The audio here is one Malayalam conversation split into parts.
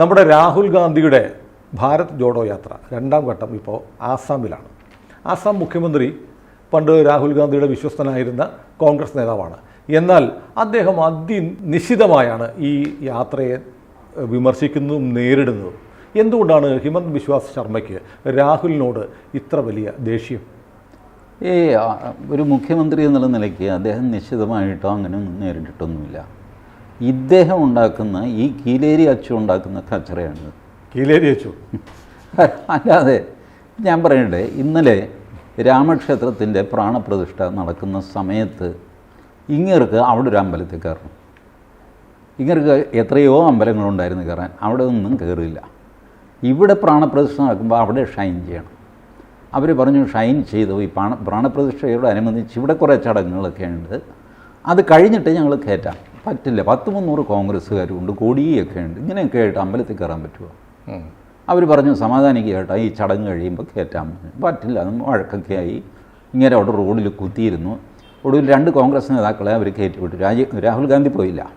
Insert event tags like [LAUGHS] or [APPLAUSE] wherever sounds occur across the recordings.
നമ്മുടെ രാഹുൽ ഗാന്ധിയുടെ ഭാരത് ജോഡോ യാത്ര രണ്ടാം ഘട്ടം ഇപ്പോൾ ആസാമിലാണ്. ആസാം മുഖ്യമന്ത്രി പണ്ട് രാഹുൽ ഗാന്ധിയുടെ വിശ്വസ്തനായിരുന്ന കോൺഗ്രസ് നേതാവാണ്. എന്നാൽ അദ്ദേഹം അതിനിശിതമായാണ് ഈ യാത്രയെ വിമർശിക്കുന്നതും നേരിടുന്നതും. എന്തുകൊണ്ടാണ് ഹിമന്ത് ബിശ്വാസ് ശർമ്മയ്ക്ക് രാഹുലിനോട് ഇത്ര വലിയ ദേഷ്യം? ഏ ഒരു മുഖ്യമന്ത്രി എന്നുള്ള നിലയ്ക്ക് അദ്ദേഹം നിശ്ചിതമായിട്ടോ അങ്ങനെ നേരിട്ടിട്ടൊന്നുമില്ല. ഇദ്ദേഹം ഉണ്ടാക്കുന്ന ഈ കീലേരി അച്ചു ഉണ്ടാക്കുന്ന കച്ചറയാണ് കീലേരി അച്ചു. [LAUGHS] അല്ലാതെ ഞാൻ പറയട്ടെ ഇന്നലെ രാമക്ഷേത്രത്തിന്റെ പ്രാണപ്രതിഷ്ഠ നടക്കുന്ന സമയത്ത് ഇങ്ങർക്ക് അവിടെ ഒരു അമ്പലത്തിൽ കയറണം. ഇങ്ങർക്ക് എത്രയോ അമ്പലങ്ങളുണ്ടായിരുന്നു കയറാൻ അവിടെ ഒന്നും കയറില്ല ഇവിടെ പ്രാണപ്രതിഷ്ഠ നടക്കുമ്പോൾ അവിടെ ഷൈൻ ചെയ്യണം. അവർ പറഞ്ഞു ഷൈൻ ചെയ്തു ഈ പ്രാണ പ്രാണപ്രതിഷ്ഠയോട് അനുബന്ധിച്ച് ഇവിടെ കുറേ ചടങ്ങുകളൊക്കെ ഉണ്ട്. അത് കഴിഞ്ഞിട്ട് ഞങ്ങൾ കയറ്റാം. പറ്റില്ല. പത്ത് മുന്നൂറ് കോൺഗ്രസ്സുകാരുണ്ട് കൊടിയൊക്കെ ഉണ്ട്. ഇങ്ങനെയൊക്കെ ആയിട്ട് അമ്പലത്തിൽ കയറാൻ പറ്റുമോ. അവർ പറഞ്ഞു സമാധാനിക്കുക കേട്ടോ. ഈ ചടങ്ങ് കഴിയുമ്പോൾ കയറ്റാൻ പറ്റില്ല അത് വഴക്കൊക്കെ ആയി ഇങ്ങനെ അവിടെ റോഡിൽ കുത്തിയിരുന്നു. ഒടുവിൽ രണ്ട് കോൺഗ്രസ് നേതാക്കളെ അവർ കയറ്റി വിട്ടു. രാജീവ് രാഹുൽ ഗാന്ധി പോയില്ല.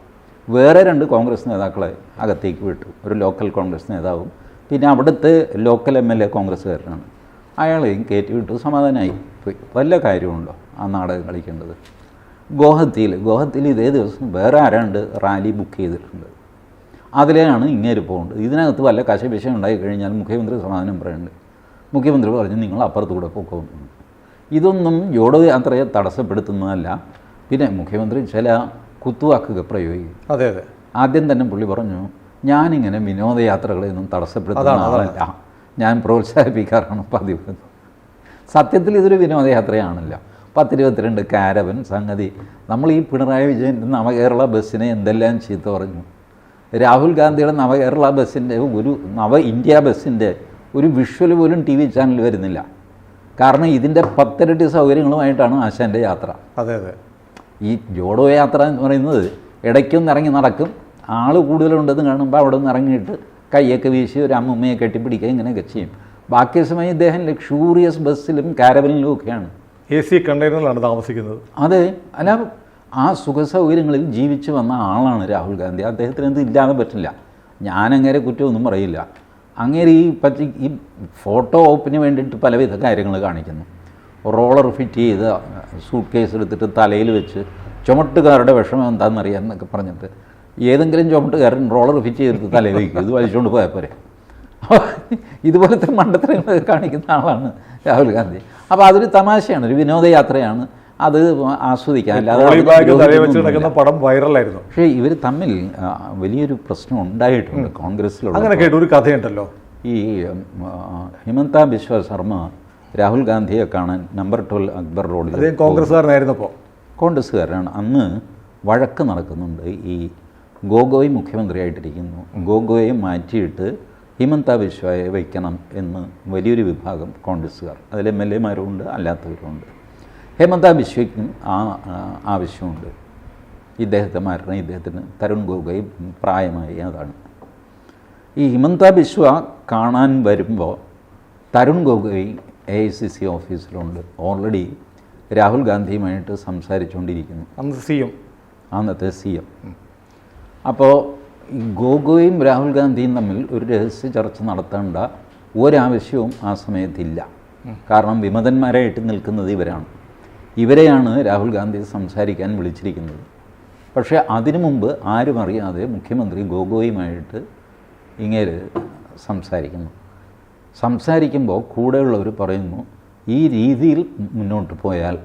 വേറെ രണ്ട് കോൺഗ്രസ് നേതാക്കളെ അകത്തേക്ക് വിട്ടു. ഒരു ലോക്കൽ കോൺഗ്രസ് നേതാവും പിന്നെ അവിടുത്തെ ലോക്കൽ എം എൽ എ കോൺഗ്രസ്സുകാരനാണ്. അയാളെയും കയറ്റി വിട്ടു സമാധാനമായി പോയി. വല്ല കാര്യമുണ്ടോ ആ നാടകം കളിക്കേണ്ടത്? ഗോഹത്തിയിൽ ഗോഹത്തിയിൽ ഇതേ ദിവസം വേറെ ആരാണ്ട് റാലി ബുക്ക് ചെയ്തിട്ടുണ്ട്. അതിലെയാണ് ഇങ്ങേര് പോകുന്നത് ഇതിനകത്ത് വല്ല കശപിശം ഉണ്ടായി കഴിഞ്ഞാൽ മുഖ്യമന്ത്രി സമാധാനം പറയുന്നുണ്ട് മുഖ്യമന്ത്രി പറഞ്ഞു നിങ്ങൾ അപ്പുറത്തൂടെ പോകുന്നു ഇതൊന്നും ജോഡോ യാത്രയെ തടസ്സപ്പെടുത്തുന്നതല്ല. പിന്നെ മുഖ്യമന്ത്രി ചില കുത്തുവാക്കുക പ്രയോഗിക്കും. അതെ അതെ. ആദ്യം തന്നെ പുള്ളി പറഞ്ഞു ഞാനിങ്ങനെ വിനോദയാത്രകളെയൊന്നും തടസ്സപ്പെടുത്തുന്ന. ആളല്ല. ഞാൻ പ്രോത്സാഹിപ്പിക്കാറാണ് പതിവ്. സത്യത്തിൽ ഇതൊരു വിനോദയാത്രയാണല്ലോ. പത്തിരുപത്തിരണ്ട് കാരവൻ സംഗതി. നമ്മൾ ഈ പിണറായി വിജയന്റെ നവകേരള ബസ്സിനെ എന്തെല്ലാം ചീത്ത പറഞ്ഞു. രാഹുൽ ഗാന്ധിയുടെ നവകേരള ബസ്സിന്റെ ഒരു നവ ഇന്ത്യ ബസ്സിന്റെ ഒരു വിഷ്വൽ പോലും ടി വി ചാനൽ വരുന്നില്ല. കാരണം ഇതിന്റെ പത്തിരട്ടി സൗകര്യങ്ങളുമായിട്ടാണ് ആശാന്റെ യാത്ര. അതെ അതെ. ഈ ജോഡോ യാത്ര എന്ന് പറയുന്നത് ഇടയ്ക്കൊന്ന് ഇറങ്ങി നടക്കും. ആൾ കൂടുതലുണ്ടെന്ന് കാണുമ്പോൾ അവിടെ നിന്ന് ഇറങ്ങിയിട്ട് കൈയൊക്കെ വീശി ഒരു അമ്മമ്മയെ കെട്ടിപ്പിടിക്കുക ഇങ്ങനെയൊക്കെ ചെയ്യും. ബാക്കി സമയം ഇദ്ദേഹം ലക്ഷൂറിയസ് ബസ്സിലും കാരവലിലും ഒക്കെയാണ് എ സി കണ്ടെയ്നറിലാണ് താമസിക്കുന്നത്. അതെ. അല്ല ആ സുഖ സൗകര്യങ്ങളിൽ ജീവിച്ചു വന്ന ആളാണ് രാഹുൽ ഗാന്ധി. അദ്ദേഹത്തിന് എന്ത് ഇല്ലാതെ പറ്റില്ല. ഞാനങ്ങേരെ കുറ്റമൊന്നും പറയില്ല. അങ്ങനെ ഈ പറ്റി ഈ ഫോട്ടോ ഓപ്പിന് വേണ്ടിയിട്ട് പലവിധ കാര്യങ്ങൾ കാണിക്കുന്നു. റോളർ ഫിറ്റ് ചെയ്ത് സൂട്ട് കേസ് എടുത്തിട്ട് തലയിൽ വെച്ച് ചുമട്ടുകാരുടെ വിഷമം എന്താണെന്നറിയാം എന്നൊക്കെ പറഞ്ഞിട്ട് ഏതെങ്കിലും ചുമട്ടുകാരൻ റോളർ ഫിറ്റ് ചെയ്തിട്ട് തലയിൽ വയ്ക്കും ഇത് വലിച്ചുകൊണ്ട് പോയാൽ പോരെ. ഇതുപോലത്തെ മണ്ടത്തരങ്ങളൊക്കെ കാണിക്കുന്ന ആളാണ് രാഹുൽ ഗാന്ധി. അപ്പോൾ അതൊരു തമാശയാണ് ഒരു വിനോദയാത്രയാണ്. അത് ആസ്വദിക്കാൻ. കിടക്കുന്ന പടം വൈറലായിരുന്നു. പക്ഷേ ഇവർ തമ്മിൽ വലിയൊരു പ്രശ്നം ഉണ്ടായിട്ടുണ്ട് കോൺഗ്രസ്സിലുള്ള അങ്ങനെ കേട്ടു ഒരു കഥയുണ്ടല്ലോ. ഈ ഹിമന്ത ബിശ്വ ശർമ്മ രാഹുൽ ഗാന്ധിയെ കാണാൻ നമ്പർ ട്വൽവ് അക്ബർ റോഡിൽ കോൺഗ്രസ്സുകാരനായിരുന്നപ്പോൾ കോൺഗ്രസ്സുകാരനാണ് അന്ന് വഴക്ക് നടക്കുന്നുണ്ട് ഈ ഗോഗോയ് മുഖ്യമന്ത്രിയായിട്ടിരിക്കുന്നു. ഗോഗോയെ മാറ്റിയിട്ട് ഹിമന്ത ബിശ്വയെ വയ്ക്കണം എന്ന് വലിയൊരു വിഭാഗം കോൺഗ്രസ്സുകാർ. അതിൽ എം എൽ എമാരുമുണ്ട് അല്ലാത്തവരുമുണ്ട് ഹേമന്ത ബിശ്വയ്ക്കും ആ ആവശ്യമുണ്ട്. ഇദ്ദേഹത്തെ മാറ്റണം ഇദ്ദേഹത്തിന് തരുൺ ഗോഗോയ് പ്രായമായി അതാണ്. ഈ ഹിമന്ത ബിശ്വ കാണാൻ വരുമ്പോൾ Tarun Gogoi A I C C ഓഫീസിലുണ്ട്. Already Rahul ഗാന്ധിയുമായിട്ട് സംസാരിച്ചുകൊണ്ടിരിക്കുന്നു. അന്ന് സി എം അന്നത്തെ സി എം അപ്പോൾ ഗോഗോയും രാഹുൽ ഗാന്ധിയും തമ്മിൽ ഒരു രഹസ്യ ചർച്ച നടത്തേണ്ട ഒരാവശ്യവും ആ സമയത്തില്ല. കാരണം വിമതന്മാരായിട്ട് നിൽക്കുന്നത് ഇവരാണ്. ഇവരെയാണ് രാഹുൽ ഗാന്ധി സംസാരിക്കാൻ വിളിച്ചിരിക്കുന്നത്. പക്ഷേ അതിനു മുമ്പ് ആരും അറിയാതെ മുഖ്യമന്ത്രി ഗോഗോയുമായിട്ട് ഇങ്ങേര് സംസാരിക്കുന്നു. സംസാരിക്കുമ്പോൾ കൂടെയുള്ളവർ പറയുന്നു ഈ രീതിയിൽ മുന്നോട്ട് പോയാൽ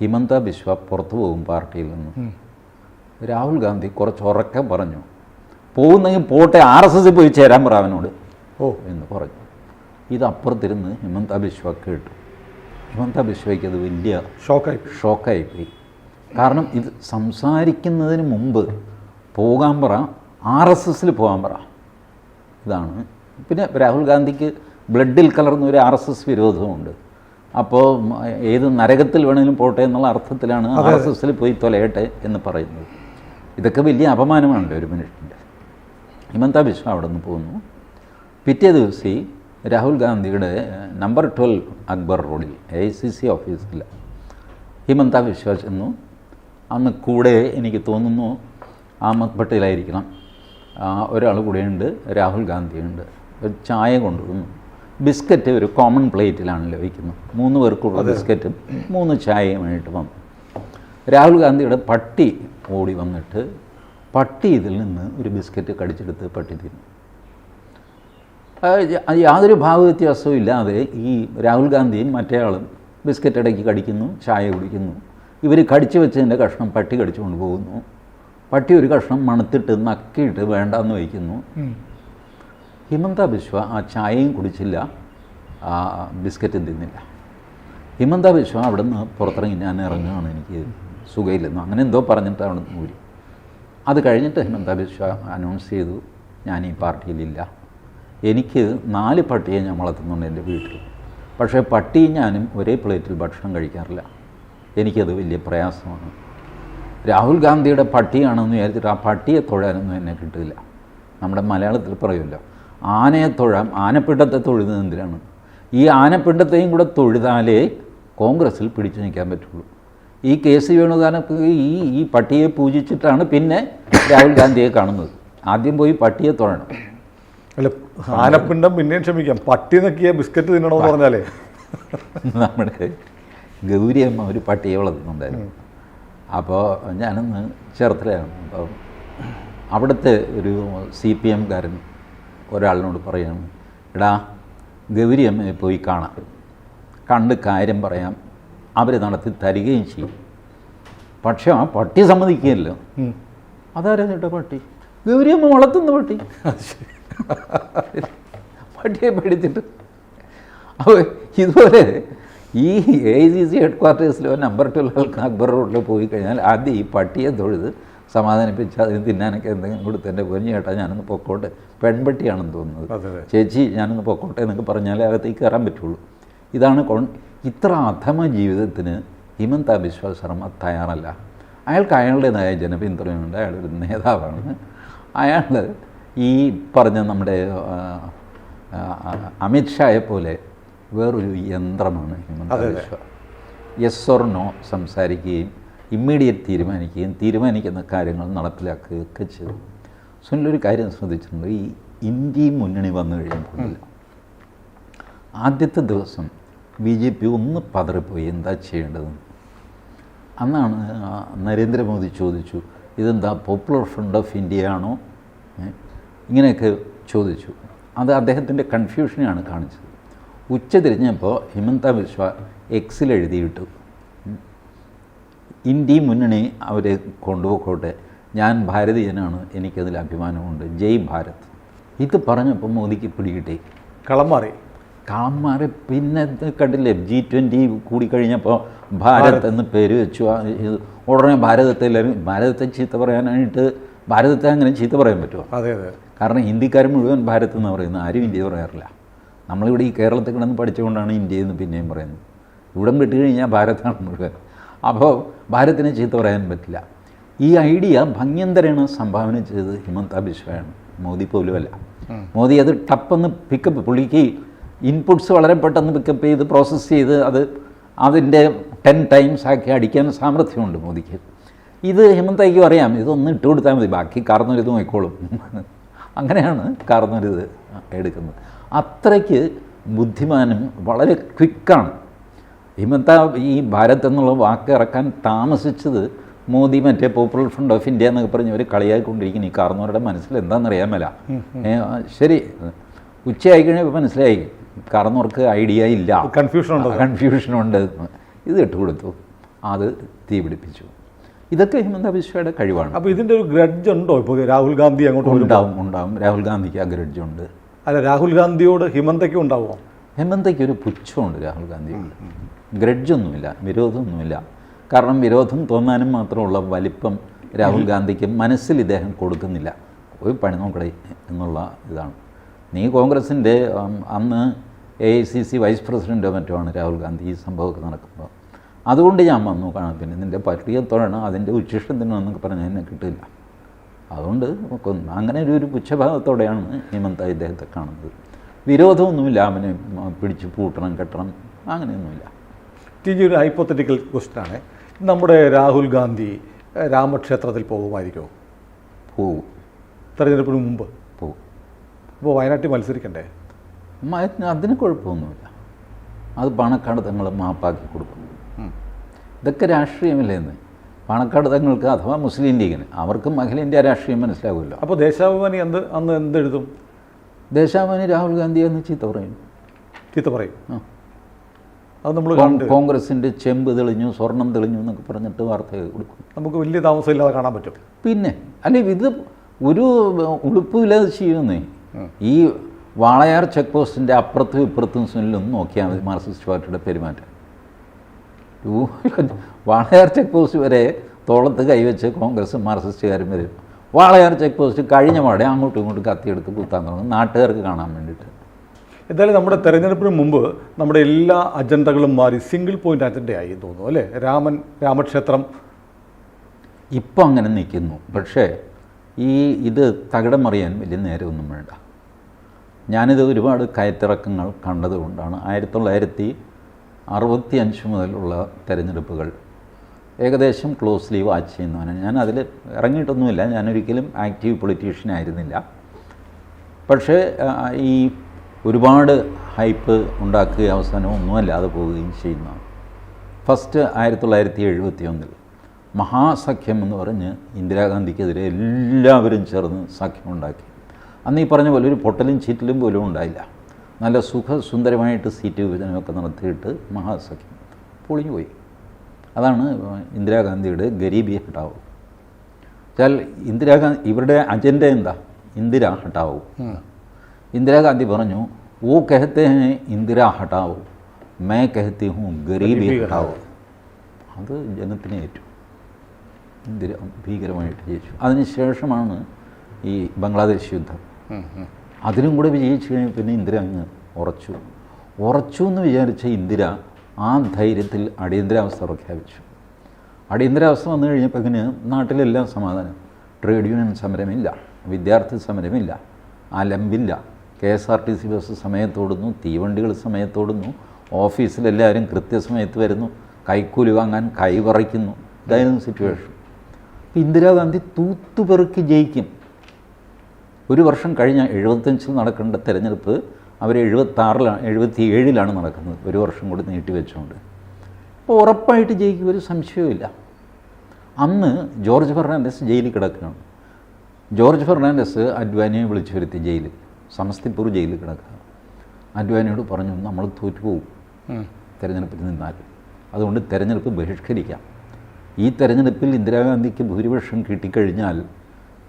ഹിമന്ത ബിശ്വ പുറത്തു പോകും പാർട്ടിയിൽ നിന്ന്. രാഹുൽ ഗാന്ധി കുറച്ച് ഉറക്കം പറഞ്ഞു. പോകുന്നെങ്കിൽ പോട്ടെ ആർ എസ് എസിൽ പോയി ചേരാൻ പറ അവനോട് ഓ. എന്ന് പറഞ്ഞു. ഇത് അപ്പുറത്തിരുന്ന് ഹിമന്ത ബിശ്വ കേട്ടു. ഹിമന്ത ബിശ്വയ്ക്ക് അത് വലിയ ഷോക്കായി ഷോക്കായിപ്പോയി കാരണം ഇത് സംസാരിക്കുന്നതിന് മുമ്പ് പോകാൻ പറ ആർ എസ് എസിൽ പോകാൻ പറ. ഇതാണ്. പിന്നെ രാഹുൽ ഗാന്ധിക്ക് ബ്ലഡിൽ കലർന്ന ഒരു ആർ എസ് എസ് വിരോധമുണ്ട്. അപ്പോൾ ഏത് നരകത്തിൽ വേണമെങ്കിലും പോട്ടെ എന്നുള്ള അർത്ഥത്തിലാണ് ആർ എസ് എസിൽ പോയി തൊലയട്ടെ എന്ന് പറയുന്നത്. ഇതൊക്കെ വലിയ അപമാനമാണല്ലോ ഒരു മനുഷ്യന്റെ ഹിമന്ത ബിശ്വ അവിടെ നിന്ന് പോകുന്നു. പിറ്റേ ദിവസം രാഹുൽ ഗാന്ധിയുടെ നമ്പർ ട്വൽവ് അക്ബർ റോഡിൽ എ ഐ സി സി ഓഫീസിൽ ഹിമന്ത ബിശ്വ ചെന്നു. അന്ന് കൂടെ എനിക്ക് തോന്നുന്നു അഹമ്മദ് പട്ടേലായിരിക്കണം. ഒരാൾ കൂടെയുണ്ട് രാഹുൽ ഗാന്ധിയുണ്ട്. ഒരു ചായ കൊണ്ടുവന്നു. ബിസ്ക്കറ്റ് ഒരു കോമൺ പ്ലേറ്റിലാണല്ലോ വയ്ക്കുന്നത്. മൂന്ന് പേർക്കുള്ള ബിസ്ക്കറ്റും മൂന്ന് ചായയുമായിട്ട് വന്നു. രാഹുൽ ഗാന്ധിയുടെ പട്ടി ഓടി വന്നിട്ട് പട്ടി ഇതിൽ നിന്ന് ഒരു ബിസ്ക്കറ്റ് കടിച്ചെടുത്ത് പട്ടി തിന്നു. യാതൊരു ഭാവവ്യത്യാസവും ഇല്ലാതെ ഈ രാഹുൽ ഗാന്ധിയും മറ്റേ ആളും ബിസ്ക്കറ്റ് ഇടയ്ക്ക് കടിക്കുന്നു ചായ കുടിക്കുന്നു. ഇവർ കടിച്ചു വെച്ചതിന്റെ കഷ്ണം പട്ടി കടിച്ചുകൊണ്ട് പോകുന്നു. പട്ടി ഒരു കഷ്ണം മണത്തിട്ട് നക്കിയിട്ട് വേണ്ടാന്ന് വയ്ക്കുന്നു. ഹിമന്ത ബിശ്വ ആ ചായയും കുടിച്ചില്ല ആ ബിസ്ക്കറ്റും തിന്നില്ല. ഹിമന്ത ബിശ്വ അവിടെ നിന്ന് പുറത്തിറങ്ങി ഞാൻ ഇറങ്ങുകയാണ് എനിക്ക് സുഖമില്ലെന്നു. അങ്ങനെ എന്തോ പറഞ്ഞിട്ട് അവിടെ നിന്ന് ഊരി അത് കഴിഞ്ഞിട്ട് ഹിമന്ത ബിശ്വ അനൗൺസ് ചെയ്തു ഞാൻ ഈ പാർട്ടിയിലില്ല എനിക്ക് നാല് പട്ടിയെ ഞാൻ വളർത്തുന്നുണ്ട് എന്റെ വീട്ടിൽ. പക്ഷേ പട്ടി ഞാനും ഒരേ പ്ലേറ്റിൽ ഭക്ഷണം കഴിക്കാറില്ല. എനിക്കത് വലിയ പ്രയാസമാണ്. രാഹുൽ ഗാന്ധിയുടെ പട്ടിയാണെന്ന് വിചാരിച്ചിട്ട് ആ പട്ടിയെ തൊഴാനൊന്നും എന്നെ കിട്ടില്ല. നമ്മുടെ മലയാളത്തിൽ പറയുമല്ലോ ആനയെ തൊഴാം ആനപ്പിണ്ടത്തെ തൊഴുന്നത് എന്തിനാണ്? ഈ ആനപ്പിണ്ടത്തെയും കൂടെ തൊഴുതാലേ കോൺഗ്രസ്സിൽ പിടിച്ചു നിൽക്കാൻ പറ്റുള്ളൂ. ഈ കെ സി വേണുഗാനൊക്കെ ഈ ഈ പട്ടിയെ പൂജിച്ചിട്ടാണ് പിന്നെ രാഹുൽ ഗാന്ധിയെ കാണുന്നത്. ആദ്യം പോയി പട്ടിയെ തൊഴണം. അല്ല ആനപ്പിണ്ടം പിന്നെയും ക്ഷമിക്കാം. പട്ടി നക്കിയ ബിസ്ക്കറ്റ് തിന്നണമെന്ന് പറഞ്ഞാലേ. നമ്മുടെ ഗൗരിയമ്മ ഒരു പട്ടിയെ വളർത്തുന്നുണ്ടായിരുന്നു. അപ്പോൾ ഞാനൊന്ന് ചേർത്തലയാണ് അപ്പോൾ അവിടുത്തെ ഒരു സി പി എംകാരൻ ഒരാളിനോട് പറയാണ് എടാ ഗൗരിയമ്മയെ പോയി കാണാം. കണ്ട് കാര്യം പറയാം. അവർ നടത്തി തരികയും ചെയ്യും. പക്ഷെ ആ പട്ടി സമ്മതിക്കുകയല്ലോ. അതാരാ ചേട്ടാ പട്ടി? ഗൗരിയമ്മ വളർത്തുന്ന പട്ടി. പട്ടിയെ പേടിച്ചിട്ട്. അപ്പോൾ ഇതുപോലെ ഈ എ സി സി ഹെഡ് ക്വാർട്ടേഴ്സിലോ നമ്പർ ട്വൽവ് അക്ബർ റോഡിലോ പോയി കഴിഞ്ഞാൽ ആദ്യം ഈ പട്ടിയെ തൊഴുത് സമാധാനിപ്പിച്ച് അതിന് തിന്നാനൊക്കെ എന്തെങ്കിലും കൊടുത്ത് എന്റെ പൊന്നു ചേട്ടാ ഞാനൊന്ന് പൊക്കോട്ടെ. പെൺപട്ടിയാണെന്ന് തോന്നുന്നത്. ചേച്ചി ഞാനൊന്ന് പൊക്കോട്ടെ എന്നൊക്കെ പറഞ്ഞാലേ അകത്തേക്ക് കയറാൻ പറ്റുള്ളൂ. ഇതാണ് കോൺ ഇത്ര അധമ ജീവിതത്തിന് ഹിമന്ത ബിശ്വ ശർമ്മ തയ്യാറല്ല. അയാൾക്ക് അയാളുടേതായ ജനപിന്തുണയുണ്ട്. അയാളൊരു നേതാവാണ്. അയാൾ ഈ പറഞ്ഞ നമ്മുടെ അമിത്ഷായെ പോലെ വേറൊരു യന്ത്രമാണ് Himanta. Biswa yes or no സംസാരിക്കുകയും ഇമ്മീഡിയറ്റ് തീരുമാനിക്കുകയും തീരുമാനിക്കുന്ന കാര്യങ്ങൾ നടപ്പിലാക്കുകയൊക്കെ ചെയ്തു. സുനിലൊരു കാര്യം ശ്രദ്ധിച്ചിട്ടുണ്ട്. ഈ ഇന്ത്യ മുന്നണി വന്നു കഴിയുമ്പോൾ ആദ്യത്തെ ദിവസം ബി ജെ പി ഒന്ന് പതറിപ്പോയി. എന്താ ചെയ്യേണ്ടതെന്ന് അന്നാണ് നരേന്ദ്രമോദി ചോദിച്ചു ഇതെന്താ പോപ്പുലർ ഫ്രണ്ട് ഓഫ് ഇന്ത്യ ആണോ? ഇങ്ങനെയൊക്കെ ചോദിച്ചു. അത് അദ്ദേഹത്തിന്റെ കൺഫ്യൂഷനെയാണ് കാണിച്ചത്. ഉച്ച തിരിഞ്ഞപ്പോൾ ഹിമന്ത ബിശ്വ എക്സിൽ എഴുതിയിട്ടു ഇന്ത്യ മുന്നണി അവരെ കൊണ്ടുപോക്കോട്ടെ. ഞാൻ ഭാരതീയനാണ്. എനിക്കതിൽ അഭിമാനമുണ്ട്. ജയ് ഭാരത്. ഇത് പറഞ്ഞപ്പോൾ മോദിക്ക് പിടികിട്ടി. കളം മാറി. കാളന്മാരെ പിന്നെ കണ്ടില്ലേ? ജി ട്വന്റി കൂടിക്കഴിഞ്ഞപ്പോൾ ഭാരത് എന്ന് പേര് വെച്ചു. ഉടനെ ഭാരതത്തെ എല്ലാവരും ഭാരതത്തെ ചീത്ത പറയാനായിട്ട് ഭാരതത്തെ അങ്ങനെ ചീത്ത പറയാൻ പറ്റുമോ അതെ അതെ. കാരണം ഹിന്ദിക്കാർ മുഴുവൻ ഭാരത് എന്ന് പറയുന്നത്. ആരും ഇന്ത്യ പറയാറില്ല. നമ്മളിവിടെ ഈ കേരളത്തിൽ കിടന്ന് പഠിച്ചുകൊണ്ടാണ് ഇന്ത്യ എന്ന് പിന്നെയും പറയുന്നത്. ഇവിടം വിട്ട് കഴിഞ്ഞാൽ ഭാരതാണ് മുഴുവൻ. അപ്പോൾ ഭാരത്തിനെ ചീത്ത പറയാൻ പറ്റില്ല. ഈ ഐഡിയ ഭംഗ്യന്തരാണ് സംഭാവന ചെയ്തത് ഹിമന്ത ബിശ്വയാണ്. മോദി പോലുമല്ല. മോദി അത് ടപ്പെന്ന് പിക്കപ്പ് പുള്ളിക്ക് ഇൻപുട്സ് വളരെ പെട്ടെന്ന് പിക്കപ്പ് ചെയ്ത് പ്രോസസ്സ് ചെയ്ത് അത് അതിന്റെ ടെൻ ടൈംസ് ആക്കി അടിക്കാൻ സാമർഥ്യമുണ്ട് മോദിക്ക്. ഇത് ഹിമന്തയ്ക്കും അറിയാം. ഇതൊന്ന് ഇട്ട് കൊടുത്താൽ മതി. ബാക്കി കാർന്നൊരിത് നോക്കിക്കോളും. അങ്ങനെയാണ് കാർന്നൊരിത് എടുക്കുന്നത്. അത്രയ്ക്ക് ബുദ്ധിമാനും വളരെ ക്വിക്കാണ്. ഹിമന്ത ഈ ഭാരത് എന്നുള്ള വാക്ക് ഇറക്കാൻ താമസിച്ചത് മോദി മറ്റേ പോപ്പുലർ ഫ്രണ്ട് ഓഫ് ഇന്ത്യ എന്നൊക്കെ പറഞ്ഞ് അവർ കളിയായിക്കൊണ്ടിരിക്കുന്നു ഈ കാർന്നവരുടെ മനസ്സിൽ എന്താണെന്നറിയാൻ മേല. ശരി. ഉച്ചയായി കഴിഞ്ഞപ്പോൾ മനസ്സിലായി. കാർന്നവർക്ക് ഐഡിയ ഇല്ല. കൺഫ്യൂഷൻ ഉണ്ട്? കൺഫ്യൂഷൻ ഉണ്ട്. ഇത് ഇട്ട് കൊടുത്തു. അത് തീ പിടിപ്പിച്ചു. ഇതൊക്കെ ഹിമന്ത ബിശ്വയുടെ കഴിവാണ്. അപ്പോൾ ഇതിന്റെ ഒരു ഗ്രഡ്ജ് ഉണ്ടോ? ഇപ്പോൾ രാഹുൽ ഗാന്ധി അങ്ങോട്ട് ഉണ്ടാവും ഉണ്ടാവും. രാഹുൽ ഗാന്ധിക്ക് ആ ഗ്രഡ്ജ് ഉണ്ട്. അല്ല രാഹുൽ ഗാന്ധിയോട് ഹിമന്തയ്ക്കും ഉണ്ടാവുമോ ഹിമന്തയ്ക്ക് ഒരു പുച്ഛമുണ്ട് രാഹുൽ ഗാന്ധിയോട് ഗ്രഡ്ജൊന്നുമില്ല വിരോധമൊന്നുമില്ല. കാരണം വിരോധം തോന്നാനും മാത്രമുള്ള വലിപ്പം രാഹുൽ ഗാന്ധിക്ക് മനസ്സിൽ ഇദ്ദേഹം കൊടുക്കുന്നില്ല. ഒരു പണി നോക്കടേ എന്നുള്ള ഇതാണ്. നീ കോൺഗ്രസിന്റെ അന്ന് A I C C vice പ്രസിഡന്റോ മറ്റോ ആണ് രാഹുൽ ഗാന്ധി ഈ സംഭവമൊക്കെ നടക്കുമ്പോൾ. അതുകൊണ്ട് ഞാൻ വന്നു കാണാം പിന്നെ നിന്റെ പട്ടിയെ തൊഴണം അതിന്റെ ഉച്ചിഷ്ടം തന്നെ എന്നൊക്കെ പറഞ്ഞാൽ എന്നെ കിട്ടില്ല. അതുകൊണ്ട്. അങ്ങനെ ഒരു ഒരു പുച്ഛഭാഗത്തോടെയാണ് ഹേമന്ത ഇദ്ദേഹത്തെ കാണുന്നത്. വിരോധമൊന്നുമില്ല. അവനെ പിടിച്ച് പൂട്ടണം കെട്ടണം അങ്ങനെയൊന്നുമില്ല. ടി ജി ഒരു ഹൈപ്പോത്തറ്റിക്കൽ ക്വസ്റ്റ്യൻ ആണ് നമ്മുടെ രാഹുൽ ഗാന്ധി രാമക്ഷേത്രത്തിൽ പോകുമായിരിക്കുമോ? പോകും തെരഞ്ഞെടുപ്പിന് മുമ്പ്? പോകും അപ്പോൾ വയനാട്ടിൽ മത്സരിക്കണ്ടേ? അതിന് കുഴപ്പമൊന്നുമില്ല. അത് പാണക്കാട് തങ്ങൾ മാപ്പാക്കി കൊടുക്കും. ഇതൊക്കെ രാഷ്ട്രീയമല്ലേ എന്ന് പാണക്കാട് തങ്ങൾക്ക് അഥവാ മുസ്ലിം ലീഗിന് അവർക്ക് അഖിലേന്ത്യാ രാഷ്ട്രീയം മനസ്സിലാകുമല്ലോ. അപ്പോൾ ദേശാഭിമാനി എന്ത് അന്ന് എന്തെഴുതും? ദേശാഭിമാനി രാഹുൽ ഗാന്ധി എന്ന് ചീത്ത പറയും. ചീത്ത പറയും. ആ. അത് നമ്മൾ കോൺഗ്രസിന്റെ ചെമ്പ് തെളിഞ്ഞു സ്വർണം തെളിഞ്ഞു എന്നൊക്കെ പറഞ്ഞിട്ട് വാർത്ത കൊടുക്കും. നമുക്ക് വലിയ താമസമില്ലാതെ കാണാൻ പറ്റും. പിന്നെ അല്ലെ ഇത് ഒരു ഉടുപ്പില്ലാതെ ചെയ്യുന്നേ? ഈ വാളയാർ ചെക്ക് പോസ്റ്റിന്റെ അപ്പുറത്തും ഇപ്പുറത്തും സുനിലൊന്നും നോക്കിയാൽ മതി മാർസിസ്റ്റ് പാർട്ടിയുടെ പെരുമാറ്റം. വാളയാർ ചെക്ക് പോസ്റ്റ് വരെ തോളത്ത് കൈവച്ച് കോൺഗ്രസ് മാർസിസ്റ്റുകാരും വരും. വാളയാർ ചെക്ക് പോസ്റ്റ് കഴിഞ്ഞ പാടെ അങ്ങോട്ടും ഇങ്ങോട്ടും കത്തിയെടുത്ത് കുത്താൻ തുടങ്ങും. നാട്ടുകാർക്ക് കാണാൻ വേണ്ടിയിട്ട്. എന്തായാലും നമ്മുടെ തെരഞ്ഞെടുപ്പിന് മുമ്പ് നമ്മുടെ എല്ലാ അജണ്ടകളും മാറി സിംഗിൾ പോയിന്റ് അജണ്ടയായി തോന്നുന്നു അല്ലേ? രാമൻ രാമക്ഷേത്രം. ഇപ്പം അങ്ങനെ നിൽക്കുന്നു. പക്ഷേ ഈ ഇത് തകിടം മറിയാൻ വലിയ നേരമൊന്നും വേണ്ട. ഞാനിത് ഒരുപാട് കയറ്റിറക്കങ്ങൾ കണ്ടതുകൊണ്ടാണ് ആയിരത്തി തൊള്ളായിരത്തി അറുപത്തി അഞ്ച് മുതലുള്ള തിരഞ്ഞെടുപ്പുകൾ ഏകദേശം ക്ലോസ്ലി വാച്ച് ചെയ്യുന്നവനാണ്. ഞാൻ അതിൽ ഇറങ്ങിയിട്ടൊന്നുമില്ല. ഞാനൊരിക്കലും ആക്റ്റീവ് പൊളിറ്റീഷ്യൻ ആയിരുന്നില്ല. പക്ഷേ ഈ ഒരുപാട് ഹൈപ്പ് ഉണ്ടാക്കുകയും അവസാനം ഒന്നുമല്ലാതെ പോവുകയും ചെയ്യുന്ന ഫസ്റ്റ് ആയിരത്തി തൊള്ളായിരത്തി എഴുപത്തി ഒന്നിൽ മഹാസഖ്യം എന്ന് പറഞ്ഞ് ഇന്ദിരാഗാന്ധിക്കെതിരെ എല്ലാവരും ചേർന്ന് സഖ്യമുണ്ടാക്കി. അന്ന് ഈ പറഞ്ഞ പോലെ ഒരു പൊട്ടലും ചീറ്റലും പോലും ഉണ്ടായില്ല. നല്ല സുഖസുന്ദരമായിട്ട് സീറ്റ് വിഭജനമൊക്കെ നടത്തിയിട്ട് മഹാസഖ്യം പൊളിഞ്ഞു പോയി. അതാണ് ഇന്ദിരാഗാന്ധിയുടെ ഗരീബി ഹട്ടാവ് വെച്ചാൽ ഇന്ദിരാഗാന്ധി ഇവരുടെ അജണ്ട എന്താ? ഇന്ദിര ഹട്ടാവ് ഇന്ദിരാഗാന്ധി പറഞ്ഞു ഓ കെഹത്തെ ഇന്ദിര ഹട്ടാവ് മേ കെഹത്തി ഹും ഗരീബി ഹട്ടാവ് അത് ജനത്തിന് ഏറ്റു. ഇന്ദിര ഭീകരമായിട്ട് ജയിച്ചു. അതിനുശേഷമാണ് ഈ ബംഗ്ലാദേശ് യുദ്ധം. അതിലും കൂടെ വിജയിച്ചു കഴിഞ്ഞാൽ പിന്നെ ഇന്ദിര അങ്ങ് ഉറച്ചു. ഉറച്ചു എന്ന് വിചാരിച്ച ഇന്ദിര ആ ധൈര്യത്തിൽ അടിയന്തരാവസ്ഥ പ്രഖ്യാപിച്ചു. അടിയന്തരാവസ്ഥ വന്നു കഴിഞ്ഞപ്പോൾ ഇങ്ങനെ നാട്ടിലെല്ലാം സമാധാനം. ട്രേഡ് യൂണിയൻ സമരമില്ല വിദ്യാർത്ഥി സമരമില്ല അലമ്പില്ല. K S R T C bus സമയത്തോടുന്നു തീവണ്ടികൾ സമയത്തോടുന്നു ഓഫീസിലെല്ലാവരും കൃത്യസമയത്ത് വരുന്നു കൈക്കൂലി വാങ്ങാൻ കൈ പറിക്കുന്നു ഇതായിരുന്നു സിറ്റുവേഷൻ ഇന്ദിരാഗാന്ധി തൂത്തുപെറുക്കി ജയിക്കും. ഒരു വർഷം കഴിഞ്ഞ എഴുപത്തഞ്ചിൽ നടക്കേണ്ട തിരഞ്ഞെടുപ്പ് അവർ എഴുപത്താറിലാണ് എഴുപത്തി ഏഴിലാണ് നടക്കുന്നത്. ഒരു വർഷം കൂടി നീട്ടി വെച്ചുകൊണ്ട് അപ്പോൾ ഉറപ്പായിട്ട് ജയിക്കും ഒരു സംശയവുമില്ല. അന്ന് ജോർജ് ഫെർണാണ്ടസ് ജയിലിൽ കിടക്കുകയാണ്. ജോർജ് ഫെർണാണ്ടസ് അഡ്വാനിയെ വിളിച്ചു വരുത്തി ജയിലിൽ സമസ്തിപ്പൂർ ജയിലിൽ കിടക്കുക അഡ്വാനിയോട് പറഞ്ഞു നമ്മൾ തോറ്റുപോകും തിരഞ്ഞെടുപ്പിൽ നിന്നാൽ. അതുകൊണ്ട് തിരഞ്ഞെടുപ്പ് ബഹിഷ്കരിക്കാം. ഈ തെരഞ്ഞെടുപ്പിൽ ഇന്ദിരാഗാന്ധിക്ക് ഭൂരിപക്ഷം കിട്ടിക്കഴിഞ്ഞാൽ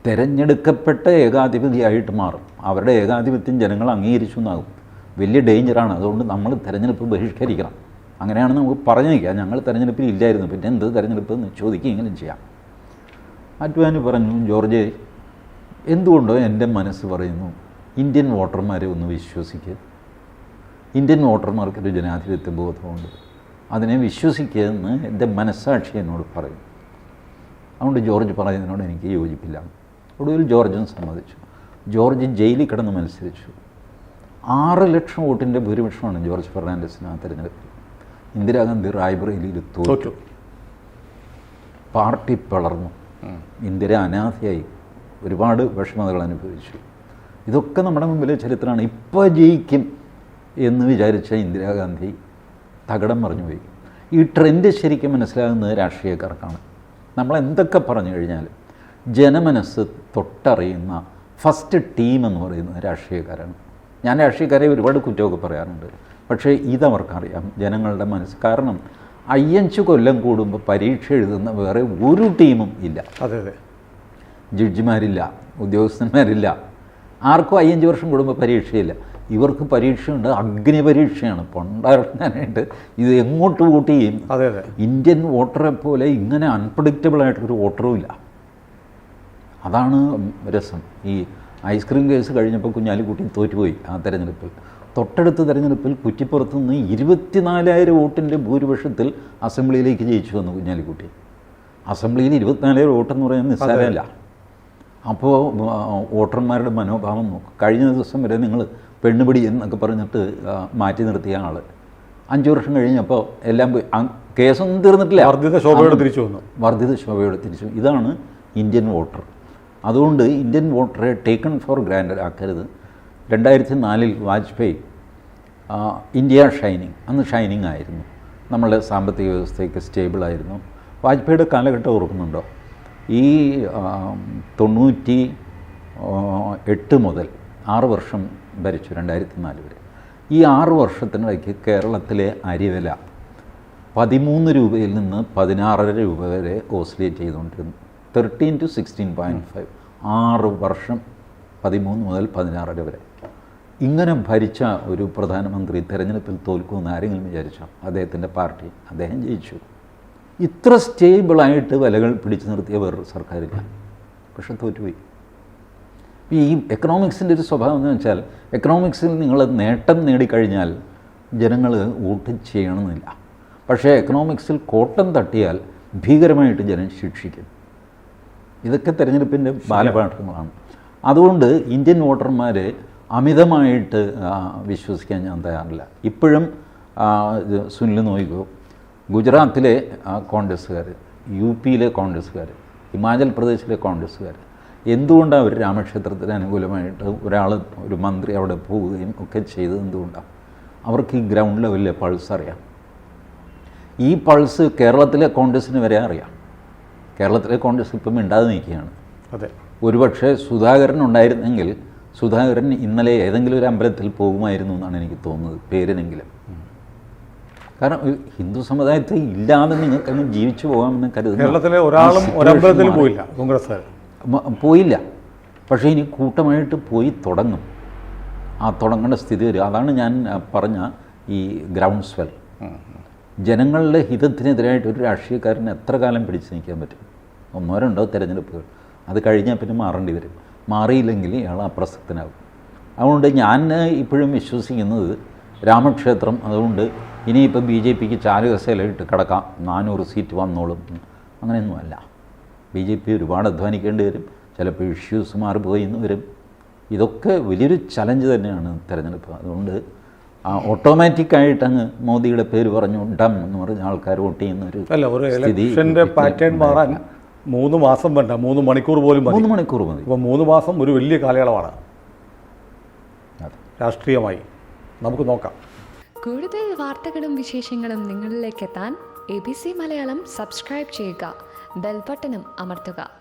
തെരഞ്ഞെടുക്കപ്പെട്ട ഏകാധിപതിയായിട്ട് മാറും. അവരുടെ ഏകാധിപത്യം ജനങ്ങൾ അംഗീകരിച്ചു എന്നാകും. വലിയ ഡേഞ്ചറാണ്. അതുകൊണ്ട് നമ്മൾ തിരഞ്ഞെടുപ്പ് ബഹിഷ്കരിക്കണം. അങ്ങനെയാണ് നമുക്ക് പറഞ്ഞു നിൽക്കാം ഞങ്ങൾ തിരഞ്ഞെടുപ്പിൽ ഇല്ലായിരുന്നു. പിന്നെ എന്ത് തിരഞ്ഞെടുപ്പ് എന്ന് ചോദിക്കുകയെങ്കിലും ചെയ്യാം. അഡ്വാനി പറഞ്ഞു ജോർജ് എന്തുകൊണ്ടോ എന്റെ മനസ്സ് പറയുന്നു ഇന്ത്യൻ വോട്ടർമാരെ ഒന്ന് വിശ്വസിക്കുക ഇന്ത്യൻ വോട്ടർമാർക്കൊരു ജനാധിപത്യ ബോധമുണ്ട്. അതിനെ വിശ്വസിക്കുക എന്ന് എന്റെ മനസ്സാക്ഷി എന്നോട് പറയും. അതുകൊണ്ട് ജോർജ് പറയുന്നതിനോട് എനിക്ക് യോജിപ്പില്ല. ഒടുവിൽ ജോർജും സമ്മതിച്ചു. ജോർജ് ജയിലിൽ കിടന്ന് മത്സരിച്ചു. ആറ് ലക്ഷം വോട്ടിന്റെ ഭൂരിപക്ഷമാണ് ജോർജ് ഫെർണാണ്ടസിന് ആ തിരഞ്ഞെടുപ്പിൽ. ഇന്ദിരാഗാന്ധി റായ്ബറേലിയിൽ തോറ്റു. തോറ്റു. പാർട്ടി പിളർന്നു. ഇന്ദിര അനാഥയായി ഒരുപാട് വിഷമതകൾ അനുഭവിച്ചു. ഇതൊക്കെ നമ്മുടെ മുമ്പിലെ ചരിത്രമാണ്. ഇപ്പോൾ ജയിക്കും എന്ന് വിചാരിച്ച ഇന്ദിരാഗാന്ധി തകടം പറഞ്ഞു പോയി. ഈ ട്രെൻഡ് ശരിക്കും മനസ്സിലാകുന്നത് രാഷ്ട്രീയക്കാർക്കാണ്. നമ്മൾ എന്തൊക്കെ പറഞ്ഞു കഴിഞ്ഞാലും ജനമനസ്സ് തൊട്ടറിയുന്ന ഫസ്റ്റ് ടീം എന്ന് പറയുന്നത് രാഷ്ട്രീയക്കാരാണ്. ഞാൻ രാഷ്ട്രീയക്കാരെ ഒരുപാട് കുറ്റമൊക്കെ പറയാറുണ്ട്. പക്ഷേ ഇതവർക്കറിയാം ജനങ്ങളുടെ മനസ്സ്. കാരണം അയ്യഞ്ച് കൊല്ലം കൂടുമ്പോൾ പരീക്ഷ എഴുതുന്ന വേറെ ഒരു ടീമും ഇല്ല. അതെ അതെ. ജഡ്ജിമാരില്ല ഉദ്യോഗസ്ഥന്മാരില്ല. ആർക്കും അയ്യഞ്ച് വർഷം കൂടുമ്പോൾ പരീക്ഷയില്ല. ഇവർക്ക് പരീക്ഷയുണ്ട് അഗ്നി പരീക്ഷയാണ്. പൊണ്ടാടാനായിട്ട് ഇത് എങ്ങോട്ട് വോട്ട് ചെയ്യും? അതെ അതെ. ഇന്ത്യൻ വോട്ടറെ പോലെ ഇങ്ങനെ അൺപ്രഡിക്റ്റബിൾ ആയിട്ടൊരു വോട്ടറും ഇല്ല. അതാണ് രസം. ഈ ഐസ്ക്രീം കേസ് കഴിഞ്ഞപ്പോൾ കുഞ്ഞാലിക്കുട്ടി തോറ്റുപോയി ആ തെരഞ്ഞെടുപ്പിൽ. തൊട്ടടുത്ത തെരഞ്ഞെടുപ്പിൽ കുറ്റിപ്പുറത്ത് നിന്ന് ഇരുപത്തിനാലായിരം വോട്ടിന്റെ ഭൂരിപക്ഷത്തിൽ അസംബ്ലിയിലേക്ക് ജയിച്ചു വന്നു കുഞ്ഞാലിക്കുട്ടി അസംബ്ലിയിൽ ഇരുപത്തിനാലായിരം വോട്ടെന്ന് പറയാൻ നിസ്സാരമല്ല. അപ്പോൾ വോട്ടർമാരുടെ മനോഭാവം നോക്കും. കഴിഞ്ഞ ദിവസം വരെ നിങ്ങൾ പെണ്ണുപിടി എന്നൊക്കെ പറഞ്ഞിട്ട് മാറ്റി നിർത്തിയ ആൾ അഞ്ച് വർഷം കഴിഞ്ഞപ്പോൾ എല്ലാം കേസൊന്നും തീർന്നിട്ടില്ല. വർദ്ധിത ശോഭയോട് തിരിച്ചു വന്നു. വർദ്ധിത ശോഭയോടെ തിരിച്ചു ഇതാണ് ഇന്ത്യൻ വോട്ടർ. അതുകൊണ്ട് ഇന്ത്യൻ വോട്ടറെ ടേക്കൺ ഫോർ ഗ്രാൻഡഡ് ആക്കരുത്. രണ്ടായിരത്തി നാലിൽ വാജ്പേയി ഇന്ത്യ ഷൈനിങ് അന്ന് ഷൈനിങ് ആയിരുന്നു. നമ്മളുടെ സാമ്പത്തിക വ്യവസ്ഥയ്ക്ക് സ്റ്റേബിളായിരുന്നു വാജ്പേയിയുടെ കാലഘട്ടം ഓർക്കുന്നുണ്ടോ? ഈ തൊണ്ണൂറ്റി എട്ട് മുതൽ ആറ് വർഷം ഭരിച്ചു രണ്ടായിരത്തി നാല് വരെ. ഈ ആറ് വർഷത്തിനിടയ്ക്ക് കേരളത്തിലെ അരിവില പതിമൂന്ന് രൂപയിൽ നിന്ന് പതിനാറര രൂപ വരെ ഓസിലേറ്റ് ചെയ്തുകൊണ്ടിരുന്നു. Thirteen to sixteen point five ആറ് വർഷം പതിമൂന്ന് മുതൽ പതിനാറര വരെ. ഇങ്ങനെ ഭരിച്ച ഒരു പ്രധാനമന്ത്രി തിരഞ്ഞെടുപ്പിൽ തോൽക്കുമെന്ന് ആരെങ്കിലും വിചാരിച്ചോ? അദ്ദേഹത്തിന്റെ പാർട്ടി. അദ്ദേഹം ജയിച്ചു. ഇത്ര സ്റ്റേബിളായിട്ട് വിലകൾ പിടിച്ചു നിർത്തിയ വേറൊരു സർക്കാരില്ല. പക്ഷെ തോറ്റുപോയി. ഈ എക്കണോമിക്സിന്റെ ഒരു സ്വഭാവം എന്ന് വെച്ചാൽ എക്കണോമിക്സിൽ നിങ്ങൾ നേട്ടം നേടിക്കഴിഞ്ഞാൽ ജനങ്ങൾ വോട്ട് ചെയ്യണമെന്നില്ല. പക്ഷേ എക്കണോമിക്സിൽ കോട്ടം തട്ടിയാൽ ഭീകരമായിട്ട് ജനം ശിക്ഷിക്കും. ഇതൊക്കെ തെരഞ്ഞെടുപ്പിന്റെ ബാലപാഠങ്ങളാണ് അതുകൊണ്ട് ഇന്ത്യൻ വോട്ടർമാരെ അമിതമായിട്ട് വിശ്വസിക്കാൻ ഞാൻ തയ്യാറില്ല. ഇപ്പോഴും സുനിൽ നോയിക്കോ ഗുജറാത്തിലെ കോൺഗ്രസ്സുകാർ യു പിയിലെ കോൺഗ്രസ്സുകാർ ഹിമാചൽ പ്രദേശിലെ കോൺഗ്രസ്സുകാർ എന്തുകൊണ്ടാണ് അവർ രാമക്ഷേത്രത്തിന് അനുകൂലമായിട്ട് ഒരാൾ ഒരു മന്ത്രി അവിടെ പോവുകയും ഒക്കെ ചെയ്തത് എന്തുകൊണ്ടാണ് അവർക്ക് ഈ ഗ്രൗണ്ട് ലെവലിലെ പൾസ് അറിയാം. ഈ പൾസ് കേരളത്തിലെ കോൺഗ്രസ്സിന് വരെ അറിയാം. കേരളത്തിലെ കോൺഗ്രസ് ഇപ്പം മിണ്ടാതെ നിൽക്കുകയാണ്. അതെ. ഒരുപക്ഷെ സുധാകരൻ ഉണ്ടായിരുന്നെങ്കിൽ സുധാകരൻ ഇന്നലെ ഏതെങ്കിലും ഒരു അമ്പലത്തിൽ പോകുമായിരുന്നു എന്നാണ് എനിക്ക് തോന്നുന്നത് പേരിനെങ്കിലും. കാരണം ഒരു ഹിന്ദു സമുദായത്തെ ഇല്ലാതെ നിങ്ങൾക്ക് അങ്ങ് ജീവിച്ചു പോകാമെന്ന് കരുതുന്നു കേരളത്തിലെ ഒരാളും ഒരമ്പലത്തിൽ പോയില്ല കോൺഗ്രസ് പോയില്ല. പക്ഷേ ഇനി കൂട്ടമായിട്ട് പോയി തുടങ്ങും. ആ തുടങ്ങേണ്ട സ്ഥിതി വരും. അതാണ് ഞാൻ പറഞ്ഞ ഈ ഗ്രൗണ്ട് സ്വെൽ ജനങ്ങളുടെ ഹിതത്തിനെതിരായിട്ട് ഒരു രാഷ്ട്രീയക്കാരന് എത്ര കാലം പിടിച്ചു നിൽക്കാൻ പറ്റും? ഒന്നോ രണ്ടോ തിരഞ്ഞെടുപ്പുകൾ. അത് കഴിഞ്ഞാൽ പിന്നെ മാറേണ്ടി വരും. മാറിയില്ലെങ്കിൽ ഇയാൾ അപ്രസക്തനാകും. അതുകൊണ്ട് ഞാൻ ഇപ്പോഴും വിശ്വസിക്കുന്നത് രാമക്ഷേത്രം അതുകൊണ്ട് ഇനിയിപ്പോൾ ബി ജെ പിക്ക് ചാലുകസയിലിട്ട് കിടക്കാം. നാനൂറ് സീറ്റ് വന്നോളും. അങ്ങനെയൊന്നുമല്ല ബി ജെ പി ഒരുപാട് അധ്വാനിക്കേണ്ടി വരും. ചിലപ്പോൾ ഇഷ്യൂസ് മാറിപ്പോയി എന്ന് വരും. ഇതൊക്കെ വലിയൊരു ചലഞ്ച് തന്നെയാണ് തിരഞ്ഞെടുപ്പ്. അതുകൊണ്ട് ഓട്ടോമാറ്റിക്കായിട്ട് അങ്ങ് മോദിയുടെ പേര് പറഞ്ഞു ഡം എന്ന് പറഞ്ഞ ആൾക്കാർ വോട്ട് ചെയ്യുന്ന ഒരു സ്ഥിതി പാറ്റേൺ മാറാൻ മൂന്ന് മാസം വേണ്ട മൂന്ന് മണിക്കൂർ പോലും മതി. മൂന്ന് മണിക്കൂർ മതി. അപ്പോൾ മൂന്ന് മാസം ഒരു വലിയ കാലയളവാണ്. രാഷ്ട്രീയമായി. നമുക്ക് നോക്കാം. കൂടുതൽ വാർത്തകളും വിശേഷങ്ങളും നിങ്ങളിലേക്ക് എത്താൻ A B C Malayalam subscribe ചെയ്യുക. ബെൽബട്ടനും അമർത്തുക.